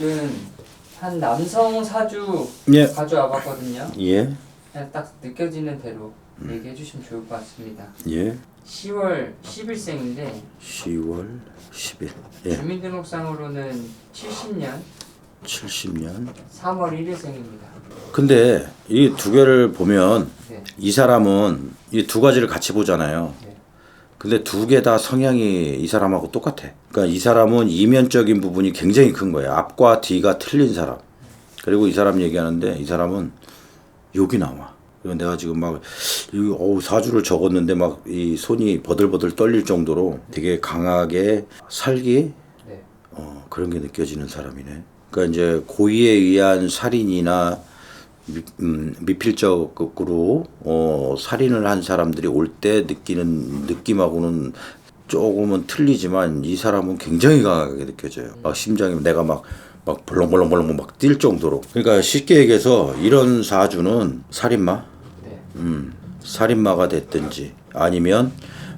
오늘은 한 남성 사주 예. 가져와 봤거든요. 예. 그냥 딱 느껴지는 대로 얘기해 주시면 좋을 것 같습니다. 예. 10월 10일생인데 10월 10일. 예. 주민등록상으로는 70년 70년. 3월 1일생입니다. 근데 이 두 개를 보면 네. 이 사람은 이 두 가지를 같이 보잖아요. 네. 근데 두 개 다 성향이 이 사람하고 똑같아. 그러니까 이 사람은 이면적인 부분이 굉장히 큰 거예요. 앞과 뒤가 틀린 사람. 그리고 이 사람 얘기하는데 이 사람은 욕이 나와. 그리고 내가 지금 막 이, 어우, 사주를 적었는데 막 이 손이 버들버들 떨릴 정도로 되게 강하게 살기 네. 어, 그런 게 느껴지는 사람이네. 그러니까 이제 고의에 의한 살인이나 미, 음, 미필적으로 어, 살인을 한 사람들이 올 때 느끼는 느낌하고는 조금은 틀리지만 이 사람은 굉장히 강하게 느껴져요. 막 심장이 내가 막 막 벌렁벌렁벌렁 막 뛸 정도로. 그러니까 쉽게 얘기해서 이런 사주는 살인마, 네. 음, 살인마가 됐든지 아니면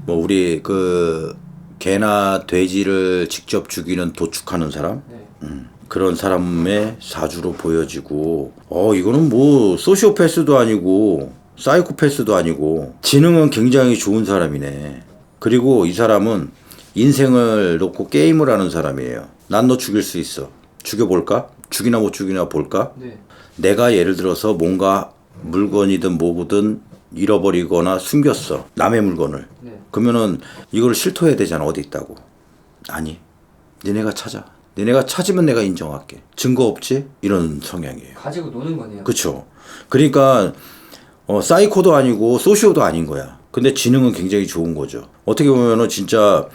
뭐 우리 그 개나 돼지를 직접 죽이는 도축하는 사람 네. 음, 그런 사람의 사주로 보여지고 어 이거는 뭐 소시오패스도 아니고 사이코패스도 아니고 지능은 굉장히 좋은 사람이네. 그리고 이 사람은 인생을 놓고 게임을 하는 사람이에요. 난 너 죽일 수 있어. 죽여볼까? 죽이나 못 죽이나 볼까? 네. 내가 예를 들어서 뭔가 물건이든 뭐든 잃어버리거나 숨겼어. 남의 물건을. 네. 그러면은 이걸 실토해야 되잖아. 어디 있다고. 아니 니네가 찾아 니네가 찾으면 내가 인정할게. 증거 없지? 이런 성향이에요. 가지고 노는 거네요. 그쵸. 그러니까 어, 사이코도 아니고 소시오도 아닌 거야. 근데 지능은 굉장히 좋은 거죠. 어떻게 보면은 진짜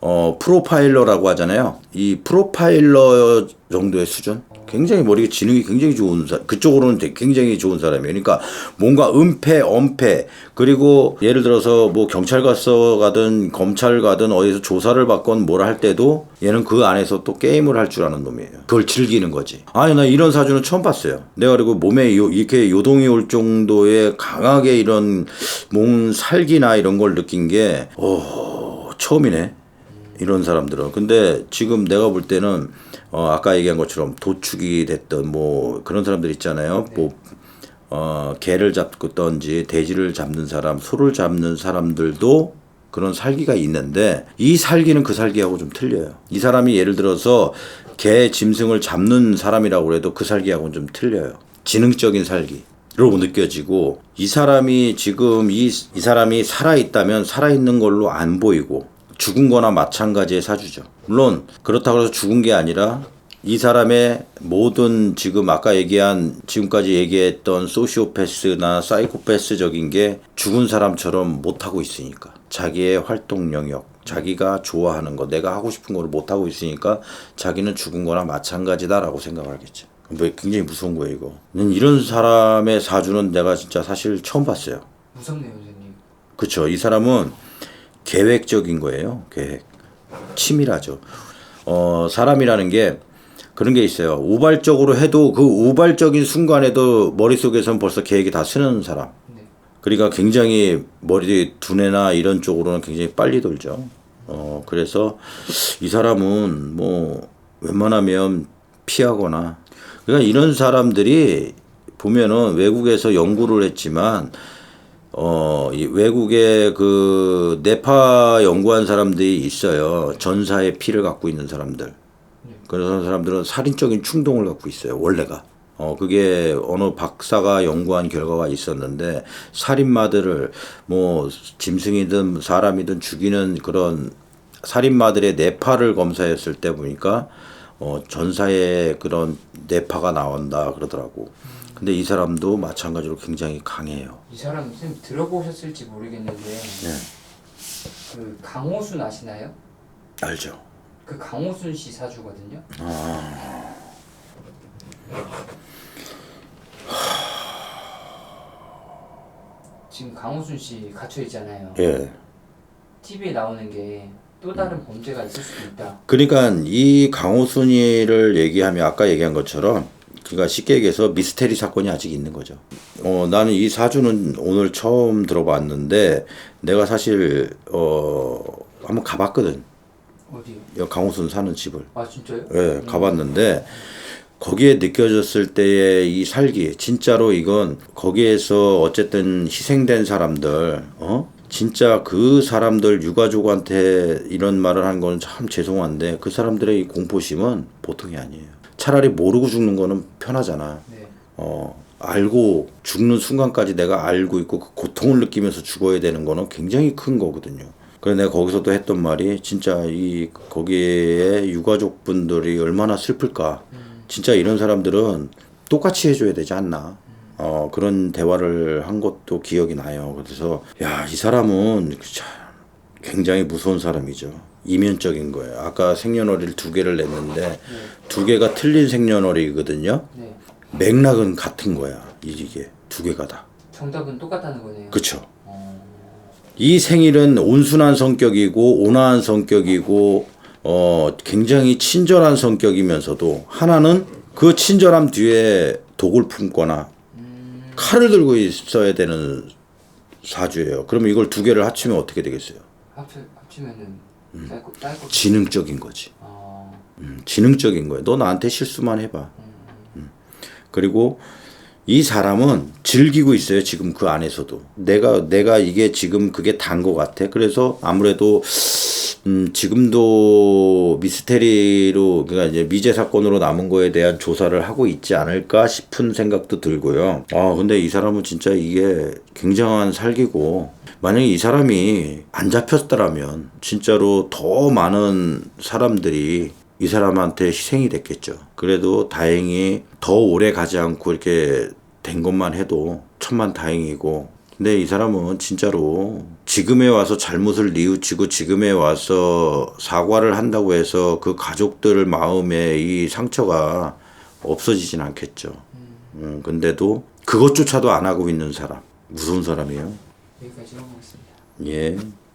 어, 프로파일러라고 하잖아요 이 프로파일러 정도의 수준 굉장히 머리가 지능이 굉장히 좋은 사 그쪽으로는 굉장히 좋은 사람이에요. 그러니까 뭔가 은폐, 엄폐 그리고 예를 들어서 뭐 경찰 가서 가든 검찰 가든 어디서 조사를 받건 뭐라 할 때도 얘는 그 안에서 또 게임을 할 줄 아는 놈이에요. 그걸 즐기는 거지. 아니 나 이런 사주는 처음 봤어요. 내가 그리고 몸에 요, 이렇게 요동이 올 정도의 강하게 이런 몸 살기나 이런 걸 느낀 게 오, 처음이네. 이런 사람들은. 근데 지금 내가 볼 때는 어 아까 얘기한 것처럼 도축이 됐던 뭐 그런 사람들 있잖아요. 뭐 어, 개를 잡든지 돼지를 잡는 사람, 소를 잡는 사람들도 그런 살기가 있는데 이 살기는 그 살기하고 좀 틀려요. 이 사람이 예를 들어서 개 짐승을 잡는 사람이라고 해도 그 살기하고는 좀 틀려요. 지능적인 살기. 라고 느껴지고 이 사람이 지금 이, 이 사람이 살아있다면 살아있는 걸로 안 보이고 죽은 거나 마찬가지의 사주죠. 물론 그렇다고 해서 죽은 게 아니라 이 사람의 모든 지금 아까 얘기한 지금까지 얘기했던 소시오패스나 사이코패스적인 게 죽은 사람처럼 못하고 있으니까 자기의 활동 영역 자기가 좋아하는 거 내가 하고 싶은 거를 못하고 있으니까 자기는 죽은 거나 마찬가지다라고 생각하겠죠. 뭐 굉장히 무서운 거예요 이거. 는 이런 사람의 사주는 내가 진짜 사실 처음 봤어요. 무섭네요, 선생님. 그렇죠. 이 사람은 계획적인 거예요. 계획. 치밀하죠. 어, 사람이라는 게 그런 게 있어요. 우발적으로 해도 그 우발적인 순간에도 머릿속에선 벌써 계획이 다 쓰는 사람. 네. 그러니까 굉장히 머리 두뇌나 이런 쪽으로는 굉장히 빨리 돌죠. 어, 그래서 이 사람은 뭐 웬만하면 피하거나 그러니까 이런 사람들이 보면은 외국에서 연구를 했지만 어, 이 외국에 그 뇌파 연구한 사람들이 있어요. 전사의 피를 갖고 있는 사람들. 그런 사람들은 살인적인 충동을 갖고 있어요. 원래가. 어, 그게 어느 박사가 연구한 결과가 있었는데 살인마들을 뭐 짐승이든 사람이든 죽이는 그런 살인마들의 뇌파를 검사했을 때 보니까 어, 전사의 그런 뇌파가 나온다 그러더라고. 근데 이 사람도 마찬가지로 굉장히 강해요. 이 사람 선생님 들어보셨을지 모르겠는데 네. 그 강호순 아시나요? 알죠. 그 강호순 씨 사주거든요. 지금 강호순 씨 갇혀 있잖아요. 예. TV에 나오는 게 또 다른 범죄가 있을 수도 있다. 그러니까 이 강호순이를 얘기하면 아까 얘기한 것처럼 그러니까 쉽게 얘기해서 미스테리 사건이 아직 있는 거죠. 어 나는 이 사주는 오늘 처음 들어봤는데 내가 사실 어 한번 가봤거든. 어디요? 여 강호순 사는 집을. 아 진짜요? 예, 가봤는데 거기에 느껴졌을 때의 이 살기 진짜로 이건 거기에서 어쨌든 희생된 사람들 어 진짜 그 사람들 유가족한테 이런 말을 한 건 참 죄송한데 그 사람들의 이 공포심은 보통이 아니에요. 차라리 모르고 죽는 거는 편하잖아. 네. 어, 알고 죽는 순간까지 내가 알고 있고 그 고통을 느끼면서 죽어야 되는 거는 굉장히 큰 거거든요. 그래서 내가 거기서도 했던 말이 진짜 이 거기에 유가족 분들이 얼마나 슬플까. 진짜 이런 사람들은 똑같이 해줘야 되지 않나. 어, 그런 대화를 한 것도 기억이 나요. 그래서 야, 이 사람은 참 굉장히 무서운 사람이죠. 이면적인 거예요. 아까 생년월일 두 개를 냈는데 두 개가 틀린 생년월일이거든요. 네. 맥락은 같은 거야. 이게 두 개가 다. 정답은 똑같다는 거네요. 그쵸? 어, 이 생일은 온순한 성격이고 온화한 성격이고 어 굉장히 친절한 성격이면서도 하나는 그 친절함 뒤에 독을 품거나 칼을 들고 있어야 되는 사주예요. 그러면 이걸 두 개를 합치면 어떻게 되겠어요? 합치, 합치면은 음. 짧고 짧고. 지능적인 거지. 어, 음, 지능적인 거예요. 너 나한테 실수만 해봐. 음. 그리고 이 사람은 즐기고 있어요. 지금 그 안에서도 내가 내가 이게 지금 그게 단것 같아. 그래서 아무래도 음, 지금도 미스테리로 그러니까 이제 미제 사건으로 남은 거에 대한 조사를 하고 있지 않을까 싶은 생각도 들고요. 아 근데 이 사람은 진짜 이게 굉장한 살기고 만약에 이 사람이 안 잡혔더라면 진짜로 더 많은 사람들이 이 사람한테 희생이 됐겠죠. 그래도 다행히 더 오래 가지 않고 이렇게 된 것만 해도 천만 다행이고. 근데 이 사람은 진짜로 지금에 와서 잘못을 뉘우치고 지금에 와서 사과를 한다고 해서 그 가족들 마음에 이 상처가 없어지진 않겠죠. 음, 근데도 그것조차도 안 하고 있는 사람. 무서운 사람이에요. 여기까지 해보겠습니다. 예.